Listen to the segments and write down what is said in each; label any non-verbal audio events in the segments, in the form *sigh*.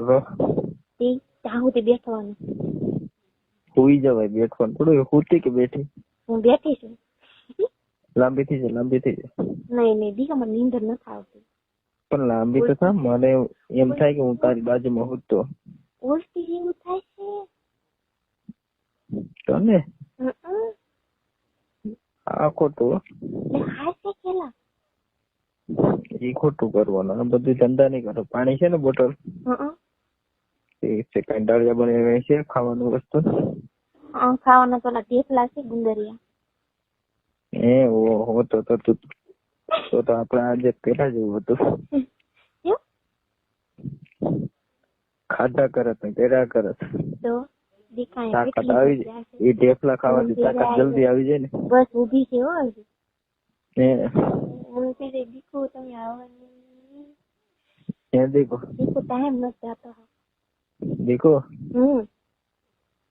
તો ત્યાં સુધી બેઠવાનું. સુઈ જવાય બેઠવાનું. થોડું હુતી કે બેઠી? હું બેઠી છું. લાંબી થઈ જાય લાંબી થઈ જાય. નહીં નહીં દીકા મને નીંદર નથી આવતી. પણ લાંબી તો થા મને એમ થાય કે હું તારી બાજુમાં હોતો. ઉલટી જેવું થાય છે. તને? હમ, હમ. આ ખોટું કેલા. ઈ ખોટું કરવાનું બધું ધંધા નહીં કરો. પાણી છે ને બોટલ? હમ. એ છે કંટાળિયા છે ખાવાનું વસ્તુ? ખાવાનું તો ઢેફલા છે ગુંદરિયા. એ ઓ હોતો તો તું તો તો આપણે આજે પેલા જેવું હતું. ખાધા કરત ને પેરા કરત. તો તાકાત આવી જાય. એ ઢેફલા ખાવાથી તાકાત જલ્દી આવી જાય ને. બસ ઊભી છે હો એ. હું તે દીકુ તમે આવવાની. એ દેખો દીકુ ટાઈમ નથી જાતો હમ.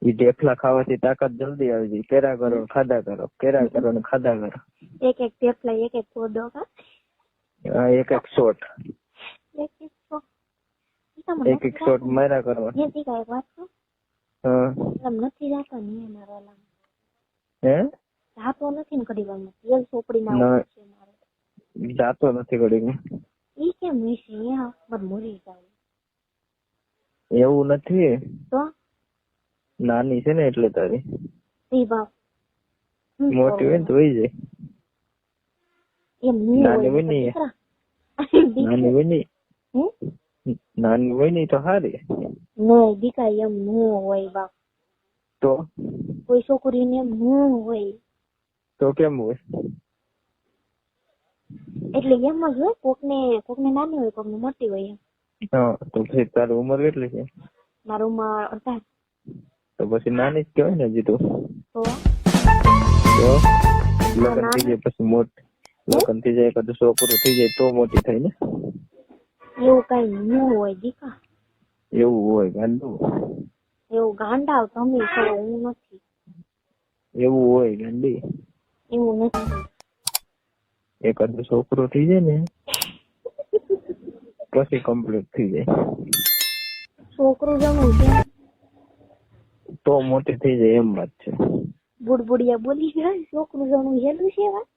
એ ઢેફલા ખાવાથી તાકાત જલ્દી આવી જાય. કેરા કરો ખાધા કરો કેરા કરો ને ખાધા કરો. એક એક ઢેફલા એક એક પોદો હા? એક એક શોટ. એક એક શોટ. માર્યા દીકા એમ નથી જાતો ને મારો હે? જાતો નથી ને કડી વારમાં તેલ છે મારો. જાતો નથી કડી ઈ કેમ વિશે અહીંયા મર મરી જાવ એવું નથી. તો? નાની છે ને એટલે તારી. ઈ બાપ. મોટી હોય ને તો જાય નાની હોય ને નાની હોય ને? નાની હોય ને તો સારી નો દીકા એમ ન હોય બાપ. તો? કોઈ છોકરીને એમ ન હોય. તો કેમ હોય? એટલે એમ જ હોય કોકને કોકને નાની હોય કોકને મોટી હોય એમ. હા તો પછી તારી ઉંમર કેટલી છે? મારી ઉંમર અડતાલીસ. તો પછી નાની જ કહેવાય ને હજી તો. લગ્ન થઈ જાય પછી મોટી લગ્ન થઈ જાય કદાચ છોકરો થઈ જાય તો મોટી થાય ને? એવું કઈ ન હોય દીકા. એવું હોય ગાંડું એવું ગાંડા તમે છો હું નથી. એવું હોય ગાંડી. એવું નથી. એકાદ છોકરો થઈ જાય ને. પછી કમ્પ્લીટ થઈ જાય છોકરું જમું છે તો મોટી થઈ જાય એમ વાત છે બુડબુડિયા બોલી ગયા છોકરું જમું હેલું છે વાત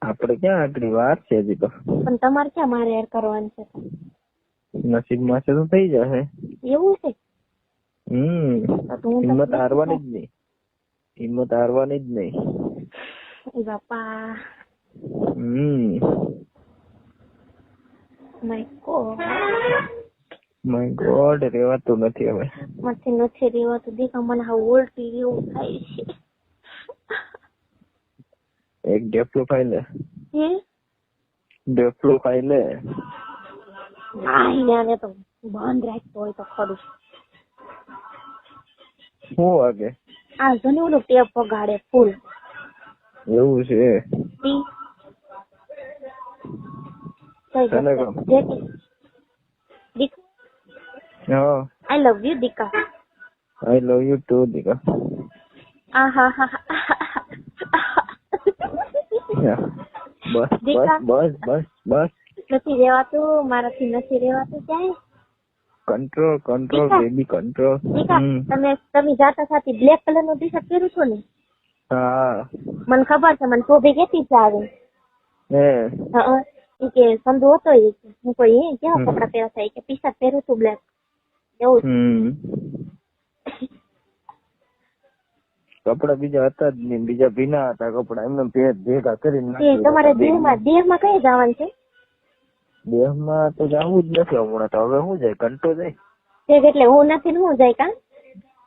આપણે ક્યાં આગળ વાર છે હજી તો પણ તમારે ક્યાં મારે એર કરવાનું છે નસીબમાં છે તો થઈ જશે એવું છે હમ હિંમત હારવાની જ નહીં હિંમત હારવાની જ નહીં બાપા હમ માય ગોડ માય ગોડ રેવાતું નથી હવે. માથી નથી રેવાતું. દેખા મને હા ઉલટી જેવું થાય છે. એક ડેફલો ખાઈ લે. હે? ડેફલો ખાઈ લે. ને તો બંધ રાખતો હોય તો ખરું. શું વાગે? આ જોને ઓલું ટેપ વગાડે ફૂલ. એવું છે. આઈ લવ યુ દીકા આઈ લવ યુ ટુ દીકા આ હા હા બસ બસ બસ બસ બસ નથી રેવાતું મારાથી નથી રેવાતું ક્યાંય કંટ્રોલ કંટ્રોલ બેબી કંટ્રોલ તમે તમે જાતા સાથે બ્લેક કલરનું ટી શર્ટ પહેરું છો ને હા મને ખબર છે મને શોભે કેતી છે આવે હે હા ઈ કે સંધો હતો એ કે હું કોઈ એ કેવા. કપડા પહેરતા એ કે પીસા પહેરું તું બ્લેક એવું કપડા બીજા હતા જ નહીં બીજા ભીના હતા કપડા એમને ભેગા કરીને તે તમારે દેહમાં દેહમાં કઈ જવાનું છે દેહમાં તો જવું જ નથી હમણાં તો હવે શું જાય કંટો જાય તે એટલે હું નથી ને હું જાય કા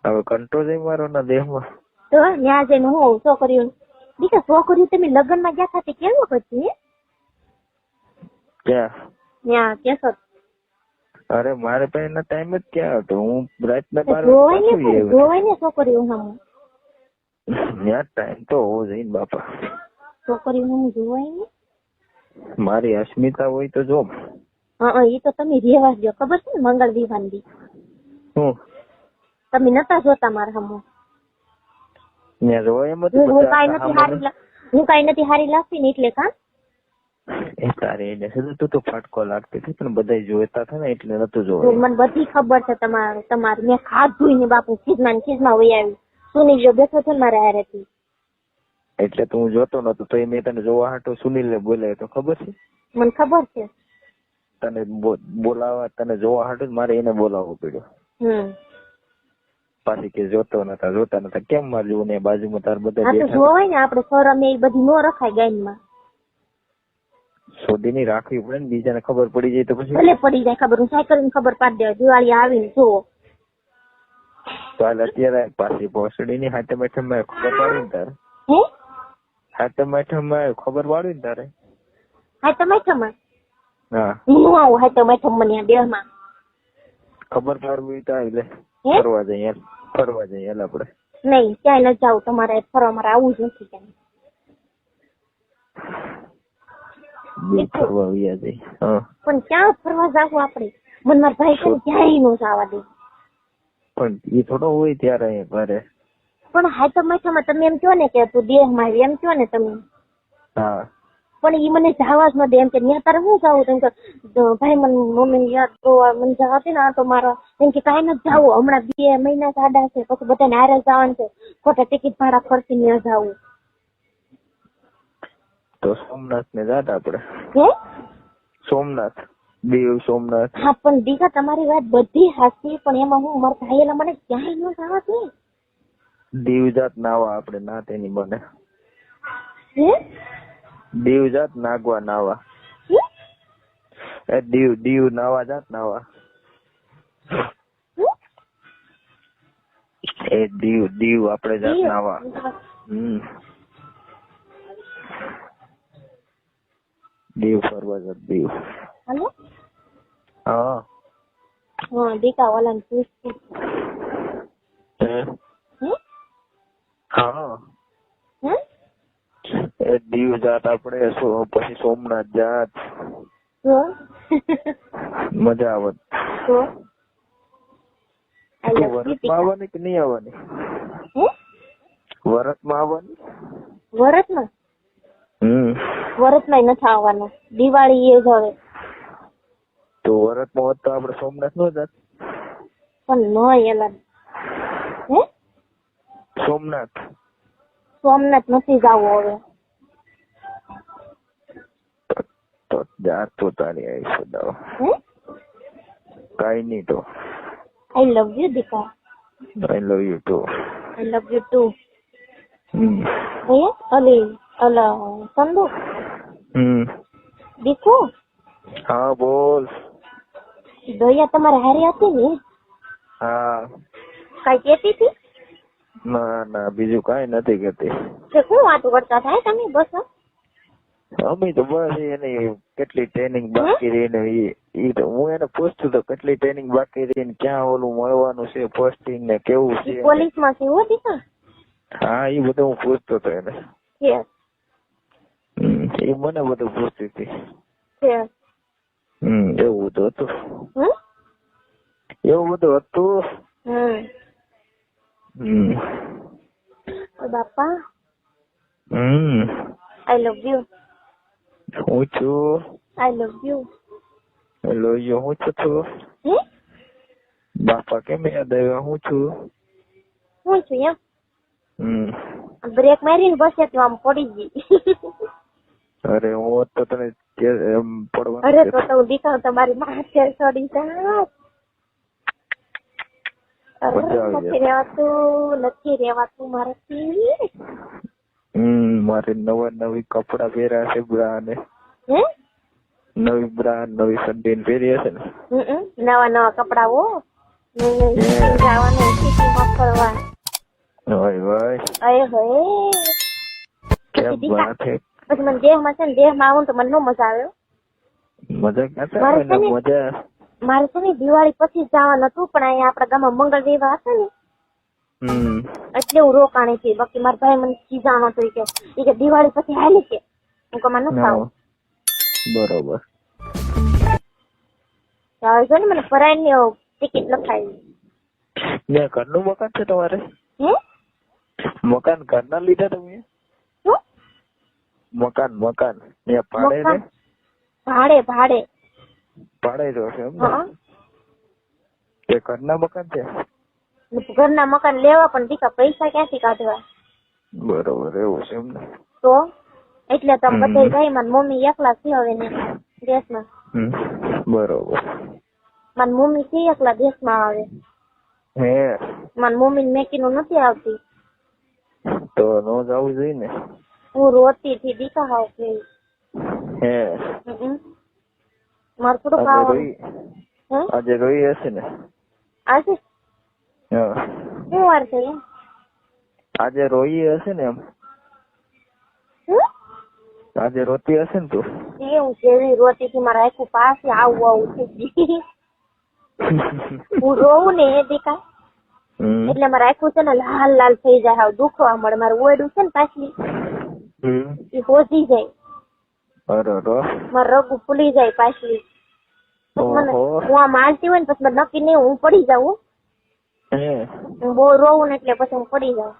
હવે કંટો જાય મારો ના દેહમાં તો ત્યાં જઈને હું છોકરીઓ બીજા છોકરીઓ તમે લગ્નમાં ગયા હતા કેવું પછી હે? ક્યાં? ત્યાં કેશો અરે મારે પાસે એના ટાઈમ જ ક્યાં હતો? હું રાતના બાર જોવાય ને છોકરી પણ, આવ્યો. જોવાય ને છોકરીઓ સામે ત્યાં ટાઈમ તો હોવો જોઈએ ને બાપા. છોકરી હું જોવાય ને? મારી અસ્મિતા હોય તો જો. હા એ તો તમે રેવા દો ખબર છે ને મંગળ વિવાન દી હું? તમે નતા જોતા મારા હમો ત્યાં જોવાય એમ હતું હું કાઈ નથી હારી હું કાઈ નથી હારી લાગતી ને એટલે કા? એ તારે એને સીધું તું તો ફટકો લાગતી હતી પણ બધા જોતા હતા ને એટલે નતું તો મને બધી ખબર છે તમારું તમારું મેં ખાધું ને બાપુ ખીજમાં ને ખીજમાં વહી આવી. સુનિલ જો બેઠો છે મારા હારેથી. એટલે તો હું જોતો નતો તો મેં તને જોવા હાટો સુનિલ ને બોલાયો તો ખબર છે? મને ખબર છે. તને બોલાવા તને જોવા હાટુ મારે એને બોલાવવો પડ્યો. હમ. પાછી કે જોતો નતા જોતા નતા. કેમ મારે જોવું ને બાજુમાં તાર બધા જોવાય ને આપડે શરમ એ બધી નો રખાય ગાયનમાં. શોધી ની રાખવી પડે ને બીજાને ખબર પડી જાય તો પછી ભલે પડી જાય ખબર. હું સાયકલની ખબર પાડી દેવા. દિવાળી આવીને જુઓ. તો હાલ અત્યારે પાછી ભોસડી ની હાથે બેઠે મેં ખબર પાડી ને તારે. હે? હાથે બેઠે મેં ખબર પાડી ને તારે. હા તમે તમે હા. હું આવું હા બેઠે મને દેહમાં ખબર પાડવી તો આવી લે. ફરવા જઈએ ફરવા જઈએ આપડે નહીં ક્યાંય ન જાવ તમારે ફરવા મારે આવું જ નથી ક્યાંય. બે ફરવા પણ ક્યાં ફરવા જાવું આપણે? મને મારા ભાઈ છે ક્યાંય નો જવા દે. પણ એ થોડો હોય ત્યારે અહીંયા પણ હા તો માથામાં તમે એમ કહો ને કે તું દેહમાં એમ કહો ને તમે? હા. પણ એ મને જવા જ ન દે એમ કે ત્યાં તારે હું જાવું? તેમ કે ભાઈ મને મમ્મી યાદ તો મને જવા દે ને તો મારા. એમ કે કાંઈ નથી જાવું હમણાં બે મહિના સાડા છે પછી બધાને હારે જવાનું છે. ખોટા ટિકિટ ભાડા ખર્ચી ત્યાં જાવું. તો સોમનાથ ને જાત આપડે હે? સોમનાથ. દીવ સોમનાથ. હા પણ દીકા તમારી વાત બધી સાચી પણ એમાં હું મારા ભાઈ મને ક્યાંય ન જવા દે દીવ જાત નાવા આપડે ના તેની બને. હે? દીવ જાત નાગવા નાવા. એ દીવ દીવ નાવા જાત નાવા. એ દીવ દીવ આપડે જાત નાવા. હમ. દીવ ફરવા જાત દીવ. હાલો? હા. હા દીકા વાલાને પૂછતી હે? હે. હા એ દીવ જાત આપડે પછી સોમનાથ જાત. મજા આવત દીકા. આવવાની કે નહીં આવવાની? વરત વરસમાં આવવાની? વરતમાં? હમ વરતમાં નથી આવવાનું. દિવાળી એ જ હવે. તો વરસમાં હોત તો આપડે સોમનાથ નો જાત પણ ન એલા. હે? સોમનાથ. સોમનાથ નથી જવું હવે. તો- જાત તો તારી આવી સદાવ કઈ નહીં તો. I love you દીકા I love you too I love you too hmm. હે અલી સંદુ? હમ. દીકુ? હા બોલ. દયા તમારે હારી હતી ને? હા. કઈ કેતી હતી? ના ના બીજું કઈ નથી કેતી કે શું વાતો કરતા થાય તમે બસ અમે તો બસ એની કેટલી ટ્રેનિંગ બાકી રહી ને એ તો હું એને પૂછતું તો કેટલી ટ્રેનિંગ બાકી રહી ને ક્યાં ઓલું મળવાનું છે પોસ્ટિંગ ને કેવું છે. પોલીસમાં છે હો દીકા? હા એ બધું હું પૂછતો તો એને. હમ, એ મને બધું પૂછતી હતી. હમ એવું બધું હતું. એવું બધું હતું. હમ. બાપા હમ. આઈ લવ યુ હું છું. I love you hello you હું છું છું બાપા કેમ યાદ આવ્યા? હું છું. હું છું એમ? બ્રેક મારીને બસે તો આમ પડી ગઈ. *laughs* અરે હું તો તને એમ પડવા અરે તો તો દીકરો તમારી માથે છોડી જાત નથી રહેવાતું નથી રહેવાતું મારાથી. હમ મારે નવા નવી કપડા પહેર્યા છે બ્રા ને નવી બ્રા નવી સંડીન પહેરી હશે ને? નવા નવા કપડા હો. જવાનું સિટીમાં ફરવા અરે કેમ વાત પછી મને દેહમાં છે ને દેહમાં આવું તો મને નો મજા આવે. મજા ક્યાં મારે છે ને ને- મજા. મારે છે ને દિવાળી પછી જવાનું હતું પણ અહીંયા આપણા ગામમાં મંગળ દેવા હતા ને એટલે હું રોકાણી છે બાકી મારા ભાઈ મને ખીજાણો હતો કે એ કે દિવાળી પછી હાલી કે. હું કમા નથી ખાવ બરોબર. ચાલ જો ને મને ફરાઈની ટિકિટ લખાવી. ને ઘરનું મકાન છે તમારે? હે? મકાન ઘરના લીધા તમે? મકાન મકાન. ત્યાં ભાડે ને? ભાડે ભાડે. ભાડે જો છે એમ ને? તે ઘરના મકાન છે? ઘરના મકાન લેવા પણ દીકા પૈસા ક્યાંથી કાઢવા? બરોબર એવું છે એમ ને? તો? એટલે તમે. બધા ભાઈ મારી મમ્મી એકલા છે હવે ને દેશમાં. બરોબર. મારી મમ્મી છે એકલા દેશમાં આવે. હે? મારી મમ્મી મેકીનું નથી આવતી. તો નો જવું જોઈએ ને? હું રોતી થી દીકા હાવ કે હે? મારે થોડુંક કાવ હે? આજે રોઈ હશે ને? આજે? હા. શું વાર છે આજે રોઈ હશે ને એમ? આજે રોતી હશે ને તું? એવું કેવી રોતી થી મારા આખું પાસે આવું આવું થઈ ગયું. હું રોવું ને એ દીકા. એટલે મારે આખું છે ને લાલ લાલ થઈ જાય હાવ દુખવા મળે. મારું ઓયડું છે ને પાછલી. એ હોજી જાય. અરે રો. મારું રગું ફૂલી જાય પાછલી મને હું આમ હાલતી હોય ને પછી નક્કી નહીં હું પડી જાઉં. હે. બહુ રોવું ને એટલે પછી હું પડી જાઉં.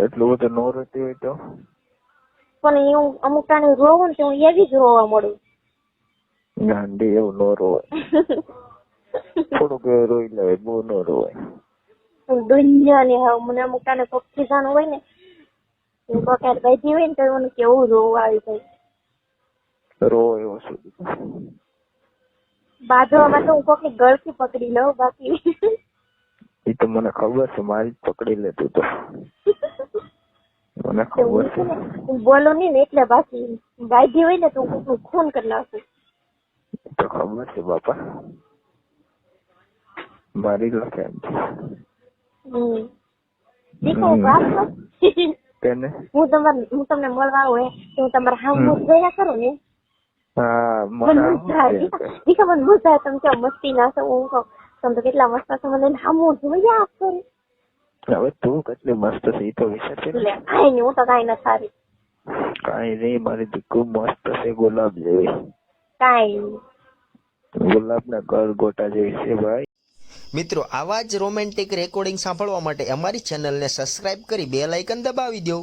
એટલું બધું નો રહેતી હોય તો? પણ હું અમુક ટાણે રોવું ને તો હું એવી જ રોવા મળું ગાંડી એવું નો રોવાય. થોડુંક રોઈ લેવાય બહુ નો રોવાય. દુનિયા ને હવે મને અમુક ટાણે પક્ષી જાણું હોય ને હું વખત બેઠી હોય ને તો મને કેવું રોવું આવી જાય રો એવો શું બાજવામાં તો હું કોકની ગળથી પકડી લઉં બાકી. એ તો મને ખબર છે મારી પકડી લેતું તો મને ખબર છે. બોલું નહીં ને એટલે બાકી બાજી હોય ને તો હું ખૂન કરી નાખું. તો ખબર છે બાપા. મારી છે હમ. દીકરો વાત? તેને? હું તમારે હું તમને મળવા આવું તો હું તમારા હાવ મોત ગયા કરું ને? હા મને દીકા મને મજા આવે તમે કેમ મસ્તી ના છો? હું કહું તમે તો કેટલા મસ્ત છો. મને હામું જોયા કરું હવે તું કેટલી મસ્ત છે એ તો વિચાર છે કાંઈ નહીં હું તો કાંઈ ના સારી કઈ નહીં મારી દીકુ મસ્ત છે ગુલાબ જેવી. કાઈ ગુલાબ ના ઘર ગોટા જેવી છે ભાઈ. મિત્રો, આવા જ રોમેન્ટિક રેકોર્ડિંગ સાંભળવા માટે અમારી ચેનલને સબસ્ક્રાઇબ કરી બે લાઇકન દબાવી દો